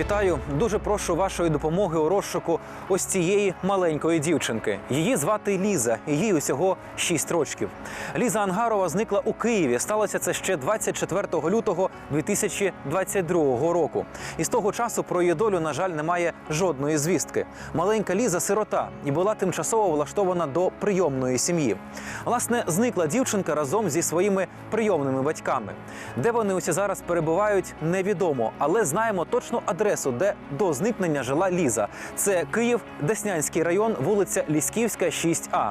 Вітаю! Дуже прошу вашої допомоги у розшуку ось цієї маленької дівчинки. Її звати Ліза, їй усього 6 років. Ліза Ангарова зникла у Києві. Сталося це ще 24 лютого 2022 року. І з того часу про її долю, на жаль, немає жодної звістки. Маленька Ліза сирота і була тимчасово влаштована до прийомної сім'ї. Власне, зникла дівчинка разом зі своїми прийомними батьками. Де вони усі зараз перебувають, невідомо, але знаємо точну адресу, де до зникнення жила Ліза. Це Київ, Деснянський район, вулиця Лісківська, 6А.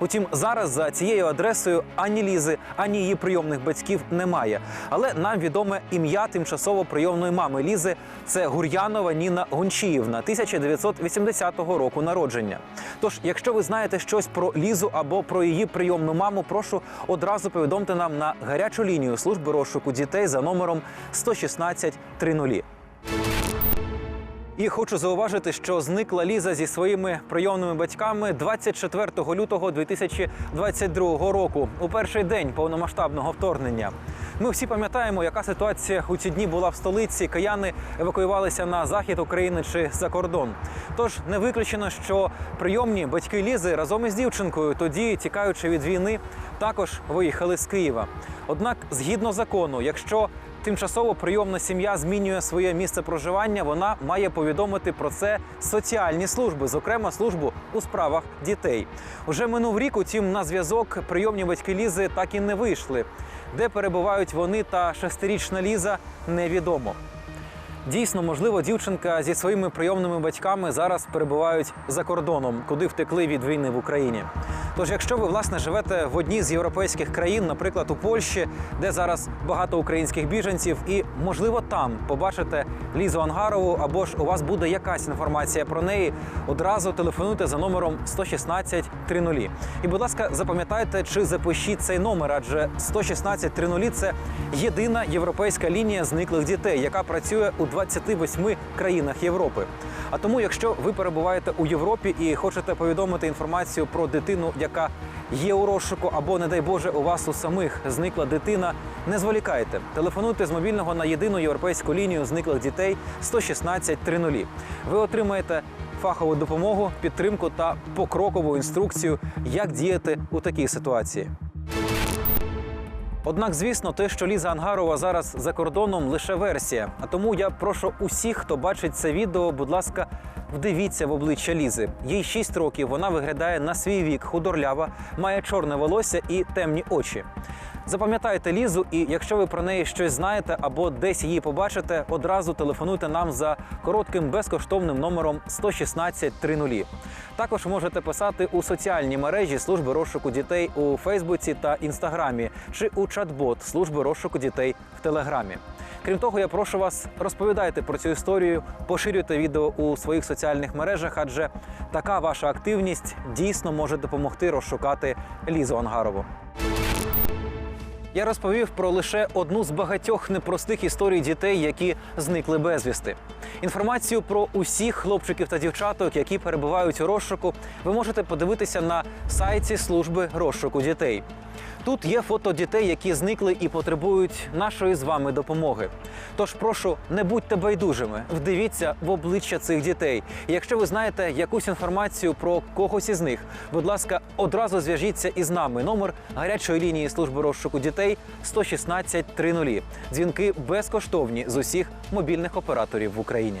Утім, зараз за цією адресою ані Лізи, ані її прийомних батьків немає. Але нам відоме ім'я тимчасово прийомної мами Лізи це Гур'янова Ніна Гончіївна, 1980 року народження. Тож, якщо ви знаєте щось про Лізу або про її прийомну маму, прошу одразу повідомте нам на гарячу лінію служби розшуку дітей за номером 116 30. І хочу зауважити, що зникла Ліза зі своїми прийомними батьками 24 лютого 2022 року, у перший день повномасштабного вторгнення. Ми всі пам'ятаємо, яка ситуація у ці дні була в столиці. Кияни евакуювалися на захід України чи за кордон. Тож не виключено, що прийомні батьки Лізи разом із дівчинкою, тоді тікаючи від війни, також виїхали з Києва. Однак, згідно закону, якщо тимчасово прийомна сім'я змінює своє місце проживання, вона має повідомити про це соціальні служби, зокрема службу у справах дітей. Уже минув рік, утім, на зв'язок прийомні батьки Лізи так і не вийшли. Де перебувають вони та шестирічна Ліза, невідомо. Дійсно, можливо, дівчинка зі своїми прийомними батьками зараз перебувають за кордоном, куди втекли від війни в Україні. Тож, якщо ви власне живете в одній з європейських країн, наприклад, у Польщі, де зараз багато українських біженців, і можливо там побачите Лізу Ангарову, або ж у вас буде якась інформація про неї, одразу телефонуйте за номером 116 30. І, будь ласка, запам'ятайте чи запишіть цей номер, адже 116 30 – це єдина європейська лінія зниклих дітей, яка працює у 28 країнах Європи. А тому, якщо ви перебуваєте у Європі і хочете повідомити інформацію про дитину, яка є у розшуку, або, не дай Боже, у вас у самих зникла дитина, не зволікайте. Телефонуйте з мобільного на єдину європейську лінію зниклих дітей 116 30. Ви отримаєте фахову допомогу, підтримку та покрокову інструкцію, як діяти у такій ситуації. Однак, звісно, те, що Ліза Ангарова зараз за кордоном, лише версія. А тому я прошу усіх, хто бачить це відео, будь ласка, вдивіться в обличчя Лізи. Їй 6 років. Вона виглядає на свій вік, худорлява, має чорне волосся і темні очі. Запам'ятайте Лізу, і якщо ви про неї щось знаєте або десь її побачите, одразу телефонуйте нам за коротким безкоштовним номером 116 30. Також можете писати у соціальній мережі служби розшуку дітей у Фейсбуці та Інстаграмі чи у чат-бот служби розшуку дітей в Телеграмі. Крім того, я прошу вас розповідайте про цю історію, поширюйте відео у своїх соціальних мережах, адже така ваша активність дійсно може допомогти розшукати Лізу Ангарову. Я розповів про лише одну з багатьох непростих історій дітей, які зникли безвісти. Інформацію про усіх хлопчиків та дівчаток, які перебувають у розшуку, ви можете подивитися на сайті служби розшуку дітей. Тут є фото дітей, які зникли і потребують нашої з вами допомоги. Тож прошу, не будьте байдужими, вдивіться в обличчя цих дітей. Якщо ви знаєте якусь інформацію про когось із них, будь ласка, одразу зв'яжіться із нами. Номер гарячої лінії служби розшуку дітей 116 30. Дзвінки безкоштовні з усіх мобільних операторів в Україні.